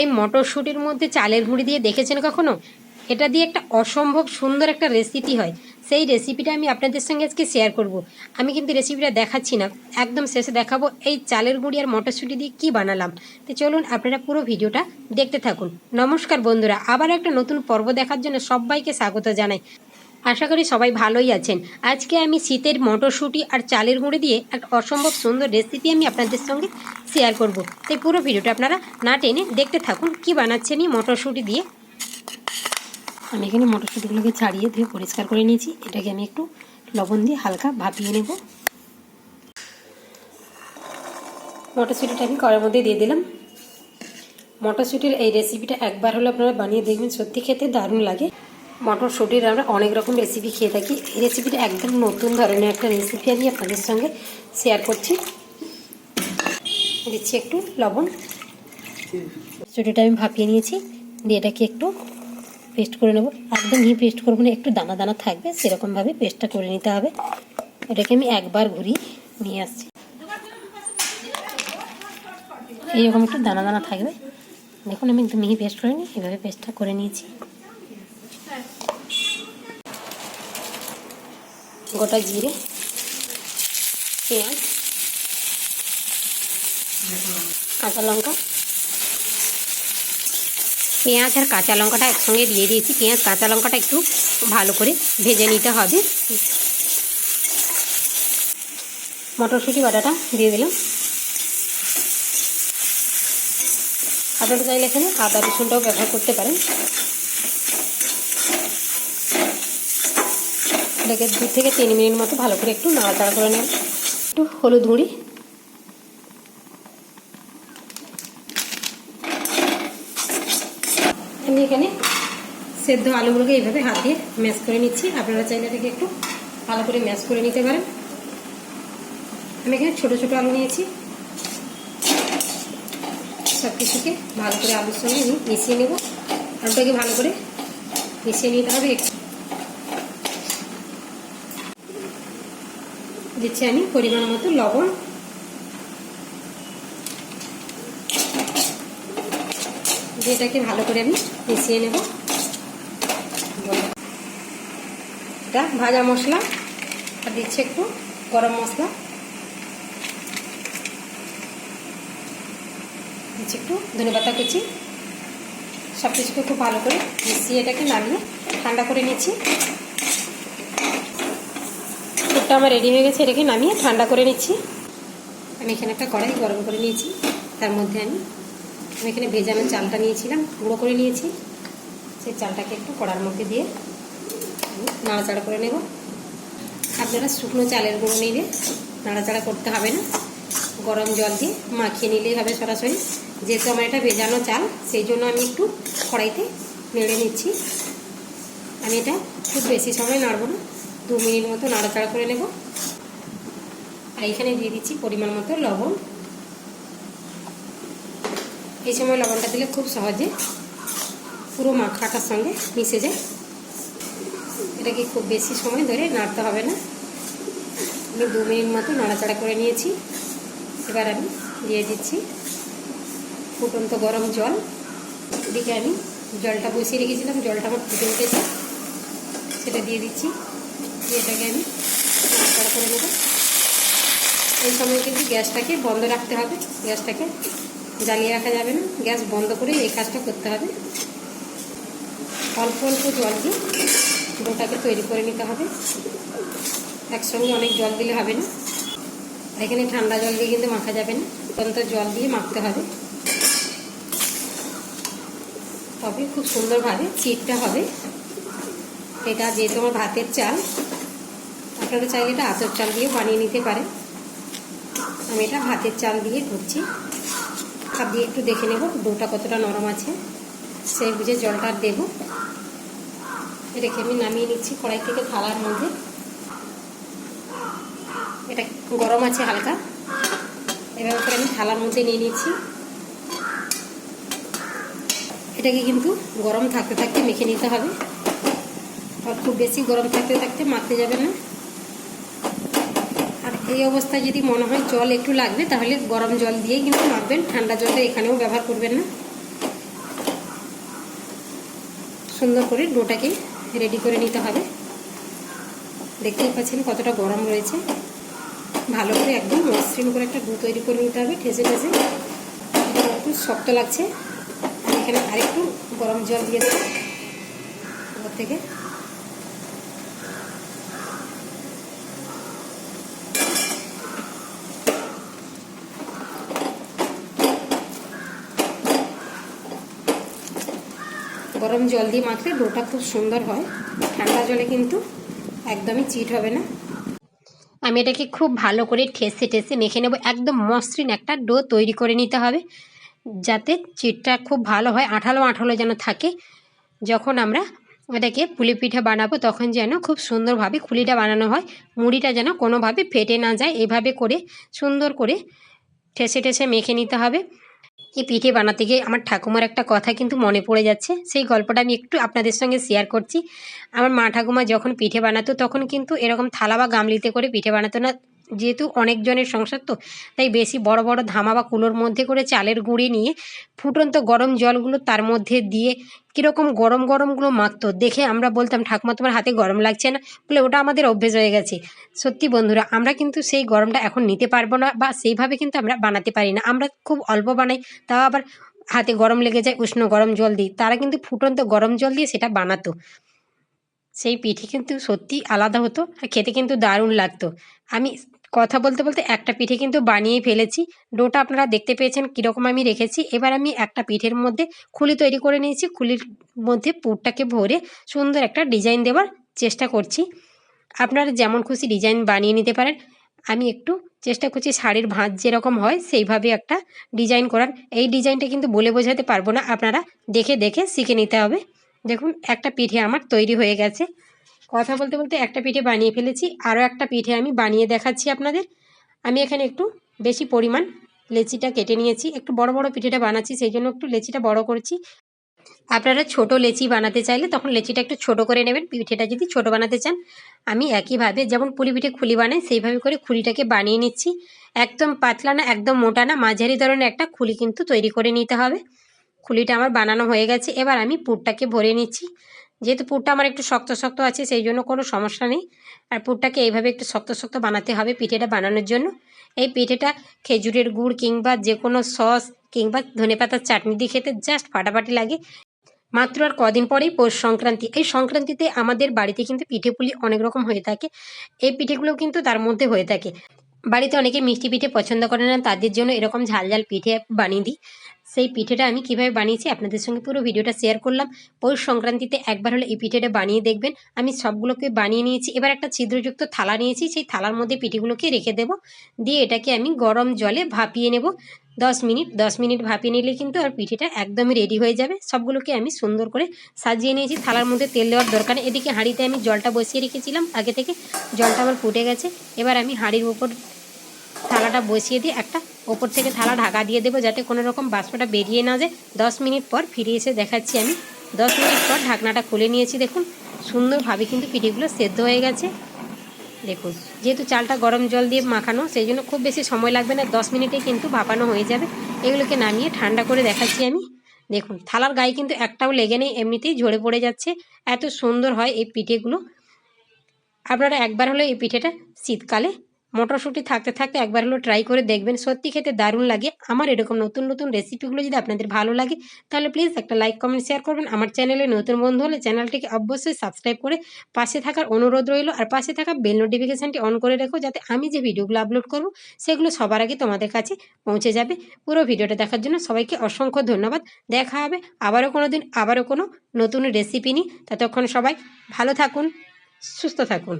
এই মটরশুঁটির মধ্যে চালের গুঁড়ি দিয়ে দেখেছেন কখনো? এটা দিয়ে একটা অসম্ভব সুন্দর একটা রেসিপি হয়। সেই রেসিপিটা আমি আপনাদের সঙ্গে আজকে শেয়ার করব। আমি কিন্তু রেসিপিটা দেখাচ্ছি না। একদম শেষে দেখাবো এই চালের গুঁড়ি আর মটরশুঁটি দিয়ে কী বানালাম। তো চলুন আপনারা পুরো ভিডিওটা দেখতে থাকুন। নমস্কার বন্ধুরা আবার একটা নতুন পর্ব দেখার জন্য সবাইকে স্বাগত জানাই। আশা করি সবাই ভালোই আছেন। আজকে আমি শীতের মটরশুঁটি আর চালের গুঁড়ি দিয়ে একটা অসম্ভব সুন্দর রেসিপি আমি আপনাদের সঙ্গে শেয়ার করব। তাই পুরো ভিডিওটা আপনারা না টেনে দেখতে থাকুন কি বানাচ্ছেন এই মটরশুঁটি দিয়ে। আমি এখানে মটরশুঁটিগুলোকে ছাড়িয়ে ধুয়ে পরিষ্কার করে নিয়েছি। এটাকে আমি একটু লবণ দিয়ে হালকা ভাপিয়ে নেব। মটরশুঁটিটা আমি কড়ার মধ্যে দিয়ে দিলাম। মটরশুঁটির এই রেসিপিটা একবার হলে আপনারা বানিয়ে দেখবেন। সত্যি খেতে দারুণ লাগে। মটরশুঁটির আমরা অনেক রকম রেসিপি খেয়ে থাকি। এই রেসিপিটা একদম নতুন ধরনের একটা রেসিপি আমি আপনাদের সঙ্গে শেয়ার করছি। দিচ্ছি একটু লবণ। চুটিটা আমি ভাপিয়ে নিয়েছি। দিয়ে এটাকে একটু পেস্ট করে নেব। একদম মিহি পেস্ট করব না, একটু দানা দানা থাকবে, সেরকমভাবে পেস্টটা করে নিতে হবে। এটাকে আমি একবার ঘুরিয়ে নিয়ে আসছি। এইরকম একটু দানা দানা থাকবে। দেখুন আমি একদম মিহি পেস্ট করে নিই এভাবে পেস্টটা করে নিয়েছি। গোটা জিরে, পেঁয়াজ, কাঁচা লঙ্কা। পেঁয়াজ আর কাঁচা লঙ্কাটা একসঙ্গে দিয়ে দিয়েছি। পেঁয়াজ, কাঁচা লঙ্কাটা একটু ভালো করে ভেজে নিতে হবে। মটরশুঁটি বাটাটা দিয়ে দিলাম। আদাটা চাইলে এখানে আদা রসুনটাও ব্যবহার করতে পারেন। এটাকে দু থেকে তিন মিনিট মতো ভালো করে একটু নাড়াচাড়া করে নেব। একটু হলুদ গুঁড়ি। আমি এখানে সেদ্ধ আলুগুলোকে এইভাবে হাত দিয়ে ম্যাশ করে নিচ্ছি। আপনারা চাইলে এটাকে একটু ভালো করে ম্যাশ করে নিতে পারেন। আমি এখানে ছোটো ছোটো আলু নিয়েছি। সব কিছুকে ভালো করে আলুর সঙ্গে মিশিয়ে নেব। আলুটাকে ভালো করে মিশিয়ে নিতে হবে। দিচ্ছি আমি পরিমাণ মতো লবণ। এটাকে ভালো করে আমি মিশিয়ে নেব। এটা ভাজা মশলা, আর দিচ্ছি একটু গরম মশলা। দিচ্ছি একটু ধনে পাতা কুচি। সব কিছুকে খুব ভালো করে মিশিয়ে এটাকে নামিয়ে ঠান্ডা করে নিচ্ছি। দুধটা আমার রেডি হয়ে গেছে, এটাকে নামিয়ে ঠান্ডা করে নিচ্ছি। আমি এখানে একটা কড়াই গরম করে নিয়েছি, তার মধ্যে আমি আমি এখানে ভেজানো চালটা নিয়েছিলাম, গুঁড়ো করে নিয়েছি। সেই চালটাকে একটু কড়ার মধ্যে দিয়ে আমি নাড়াচাড়া করে নেব। আপনারা শুকনো চালের গুঁড়ো নিলে নাড়াচাড়া করতে হবে না। গরম জল দিয়ে মাখিয়ে নিলেই হবে সরাসরি। যেহেতু আমার এটা ভেজানো চাল, সেই জন্য আমি একটু কড়াইতে নেড়ে নিচ্ছি। আমি এটা খুব বেশি সময় নাড়বো না। দু মিনিট মতো নাড়াচাড়া করে নেব। আর এখানে দিয়ে দিচ্ছি পরিমাণ মতো লবণ। এই সময় লবণটা দিলে খুব সহজে পুরো মাখাটার সঙ্গে মিশে যায়। এটাকে খুব বেশি সময় ধরে নাড়তে হবে না। আমি দু মিনিট মতো নাড়াচাড়া করে নিয়েছি। এবার আমি দিয়ে দিচ্ছি ফুটন্ত গরম জল। এদিকে আমি জলটা বসিয়ে রেখেছিলাম, জলটা আমার ফুটে উঠেছে। সেটা দিয়ে দিচ্ছি। দিয়ে এটাকে আমি নাড়াচাড়া করে নেব। এই সময় কিন্তু গ্যাসটাকে বন্ধ রাখতে হবে। গ্যাসটাকে জ্বালিয়ে রাখা যাবে না। গ্যাস বন্ধ করে এই কাজটা করতে হবে। অল্প অল্প জল দিয়ে ডোটাকে তৈরি করে নিতে হবে। একসঙ্গে অনেক জল দিলে হবে না। এখানে ঠান্ডা জল দিয়ে কিন্তু মাখা যাবে না। অত্যন্ত জল দিয়ে মাখতে হবে। তবে খুব সুন্দরভাবে চিটটা হবে। এটা যেহেতু আমার ভাতের চাল আপনারা চাইলে এটা আতর চাল দিয়ে বানিয়ে নিতে পারেন। আমি এটা ভাতের চাল দিয়ে ধরছি হাত দিয়ে একটু দেখে নেব ডোটা কতটা নরম আছে। সেই বুঝে জলটা দেব। এটাকে আমি নামিয়ে নিচ্ছি কড়াই থেকে থালার মধ্যে। এটা গরম আছে হালকা। এভাবে করে আমি থালার মধ্যে নিয়ে নিচ্ছি। এটাকে কিন্তু গরম থাকতে থাকতে মেখে নিতে হবে। আর খুব বেশি গরম থাকতে থাকতে মাখতে যাবে না। এই অবস্থায় যদি মনে হয় জল একটু লাগবে, তাহলে গরম জল দিয়েই কিন্তু মাখবেন। ঠান্ডা জলটা এখানেও ব্যবহার করবেন না। সুন্দর করে ডোটাকে রেডি করে নিতে হবে। দেখতেই পাচ্ছেন কতটা গরম রয়েছে। ভালো করে একদম মসৃণ করে একটা ডো তৈরি করে নিতে হবে ঠেসে ঠেসে। একটু শক্ত লাগছে। এখানে আরেকটু গরম জল দিয়ে ওপর থেকে। গরম জল দিয়ে মাখলে ডোটা খুব সুন্দর হয়। ঠান্ডা জলে কিন্তু একদমই চিট হবে না। আমি এটাকে খুব ভালো করে ঠেসে ঠেসে মেখে নেব। একদম মসৃণ একটা ডো তৈরি করে নিতে হবে, যাতে চিটটা খুব ভালো হয়, আঠালো আঠালো যেন থাকে। যখন আমরা এটাকে পুলি পিঠা বানাবো, তখন যেন খুব সুন্দরভাবে খুলিটা বানানো হয়। মুড়িটা যেন কোনোভাবে ফেটে না যায়। এভাবে করে সুন্দর করে ঠেসে ঠেসে মেখে নিতে হবে। এই পিঠে বানাতে গিয়ে আমার ঠাকুমার একটা কথা কিন্তু মনে পড়ে যাচ্ছে। সেই গল্পটা আমি একটু আপনাদের সঙ্গে শেয়ার করছি। আমার মা ঠাকুমা যখন পিঠে বানাতো তখন কিন্তু এরকম থালা বা গামলিতে করে পিঠে বানাতো না। যেহেতু অনেকজনের সংসার তো, তাই বেশি বড় বড় ধামা বা কুলোর মধ্যে করে চালের গুঁড়ি নিয়ে ফুটন্ত গরম জলগুলো তার মধ্যে দিয়ে কীরকম গরম গরমগুলো মাখতো। দেখে আমরা বলতাম, ঠাকুমা, তোমার হাতে গরম লাগছে না? বলে, ওটা আমাদের অভ্যেস হয়ে গেছে। সত্যি বন্ধুরা, আমরা কিন্তু সেই গরমটা এখন নিতে পারব না বা সেইভাবে কিন্তু আমরা বানাতে পারি না। আমরা খুব অল্প বানাই, তাও আবার হাতে গরম লেগে যায়, উষ্ণ গরম জল দিই। তারা কিন্তু ফুটন্ত গরম জল দিয়ে সেটা বানাতো। সেই পিঠে কিন্তু সত্যি আলাদা হতো, আর খেতে কিন্তু দারুণ লাগতো। আমি কথা বলতে বলতে একটা পিঠে কিন্তু বানিয়ে ফেলেছি। ডোটা আপনারা দেখতে পেয়েছেন কীরকম আমি রেখেছি। এবার আমি একটা পিঠের মধ্যে খুলি তৈরি করে নিয়েছি। খুলির মধ্যে পুরটাকে ভরে সুন্দর একটা ডিজাইন দেওয়ার চেষ্টা করছি। আপনারা যেমন খুশি ডিজাইন বানিয়ে নিতে পারেন। আমি একটু চেষ্টা করছি শাড়ির ভাঁজ যেরকম হয় সেইভাবে একটা ডিজাইন করার। এই ডিজাইনটা কিন্তু বলে বোঝাতে পারব না। আপনারা দেখে দেখে শিখে নিতে হবে। দেখুন, একটা পিঠে আমার তৈরি হয়ে গেছে। কথা বলতে বলতে একটা পিঠে বানিয়ে ফেলেছি। আরও একটা পিঠে আমি বানিয়ে দেখাচ্ছি আপনাদের। আমি এখানে একটু বেশি পরিমাণ লেচিটা কেটে নিয়েছি। একটু বড় বড় পিঠেটা বানাচ্ছি, সেই জন্য একটু লেচিটা বড় করছি। আপনারা ছোট লেচি বানাতে চাইলে তখন লেচিটা একটু ছোট করে নেবেন। পিঠেটা যদি ছোট বানাতে চান, আমি একইভাবে যেমন পুলি পিঠে খুলি বানাই, সেইভাবে করে খুলিটাকে বানিয়ে নিচ্ছি। একদম পাতলা না, একদম মোটা না, মাঝারি ধরনের একটা খুলি কিন্তু তৈরি করে নিতে হবে। খুলিটা আমার বানানো হয়ে গেছে। এবার আমি পুরটাকে ভরে নিচ্ছি। যেহেতু পুরটা আমার একটু শক্ত শক্ত আছে, সেই জন্য কোনো সমস্যা নেই। আর পুরটাকে এইভাবে একটু শক্ত শক্ত বানাতে হবে পিঠেটা বানানোর জন্য। এই পিঠেটা খেজুরের গুড় কিংবা যে কোনো সস কিংবা ধনেপাতার চাটনি দিয়ে খেতে জাস্ট ফাটাফাটি লাগে। মাত্র আর কদিন পরেই পৌষ সংক্রান্তি। এই সংক্রান্তিতে আমাদের বাড়িতে কিন্তু পিঠে পুলি অনেক রকম হয়ে থাকে। এই পিঠেগুলো কিন্তু তার মধ্যে হয়ে থাকে। বাড়িতে অনেকে মিষ্টি পিঠে পছন্দ করে না, তাদের জন্য এরকম ঝাল ঝাল পিঠে বানিয়ে দিই। সেই পিঠেটা আমি কীভাবে বানিয়েছি আপনাদের সঙ্গে পুরো ভিডিওটা শেয়ার করলাম। পৌষ সংক্রান্তিতে একবার হলে এই পিঠেটা বানিয়ে দেখবেন। আমি সবগুলোকে বানিয়ে নিয়েছি। এবার একটা ছিদ্রযুক্ত থালা নিয়েছি। সেই থালার মধ্যে পিঠেগুলোকে রেখে দেব। দিয়ে এটাকে আমি গরম জলে ভাপিয়ে নেব। দশ মিনিট দশ মিনিট ভাপিয়ে নিলে কিন্তু আর পিঠেটা একদমই রেডি হয়ে যাবে। সবগুলোকে আমি সুন্দর করে সাজিয়ে নিয়েছি। থালার মধ্যে তেল দেওয়ার দরকার এদিকে হাঁড়িতে আমি জলটা বসিয়ে রেখেছিলাম আগে থেকে। জলটা আমার ফুটে গেছে। এবার আমি হাঁড়ির উপর থালাটা বসিয়ে দিয়ে একটা ওপর থেকে থালা ঢাকা দিয়ে দেবো যাতে কোনো রকম বাষ্পটা বেরিয়ে না যায়। দশ মিনিট পর ফিরে এসে দেখাচ্ছি আমি। দশ মিনিট পর ঢাকনাটা খুলে নিয়েছি, দেখুন। সুন্দরভাবে কিন্তু পিঠেগুলো সেদ্ধ হয়ে গেছে। দেখুন, যেহেতু চালটা গরম জল দিয়ে মাখানো, সেই জন্য খুব বেশি সময় লাগবে না, দশ মিনিটে কিন্তু ভাপানো হয়ে যাবে। এগুলোকে নামিয়ে ঠান্ডা করে দেখাচ্ছি আমি। দেখুন, থালার গায়ে কিন্তু একটাও লেগে নেই, এমনিতেই ঝরে পড়ে যাচ্ছে। এত সুন্দর হয় এই পিঠেগুলো। আপনারা একবার হলে এই পিঠেটা শীতকালে মটরশুঁটি থাকতে থাকতে একবার হলো ট্রাই করে দেখবেন। সত্যি খেতে দারুণ লাগে। আমার এরকম নতুন নতুন রেসিপিগুলো যদি আপনাদের ভালো লাগে, তাহলে প্লিজ একটা লাইক কমেন্ট শেয়ার করবেন। আমার চ্যানেলে নতুন বন্ধু হলে চ্যানেলটিকে অবশ্যই সাবস্ক্রাইব করে পাশে থাকার অনুরোধ রইল আর পাশে থাকা বেল নোটিফিকেশানটি অন করে রেখো যাতে আমি যে ভিডিওগুলো আপলোড করব, সেগুলো সবার আগে তোমাদের কাছে পৌঁছে যাবে। পুরো ভিডিওটা দেখার জন্য সবাইকে অসংখ্য ধন্যবাদ। দেখা হবে আবারও কোনো দিন আবারও কোনো নতুন রেসিপি নিই ততক্ষণ সবাই ভালো থাকুন, সুস্থ থাকুন।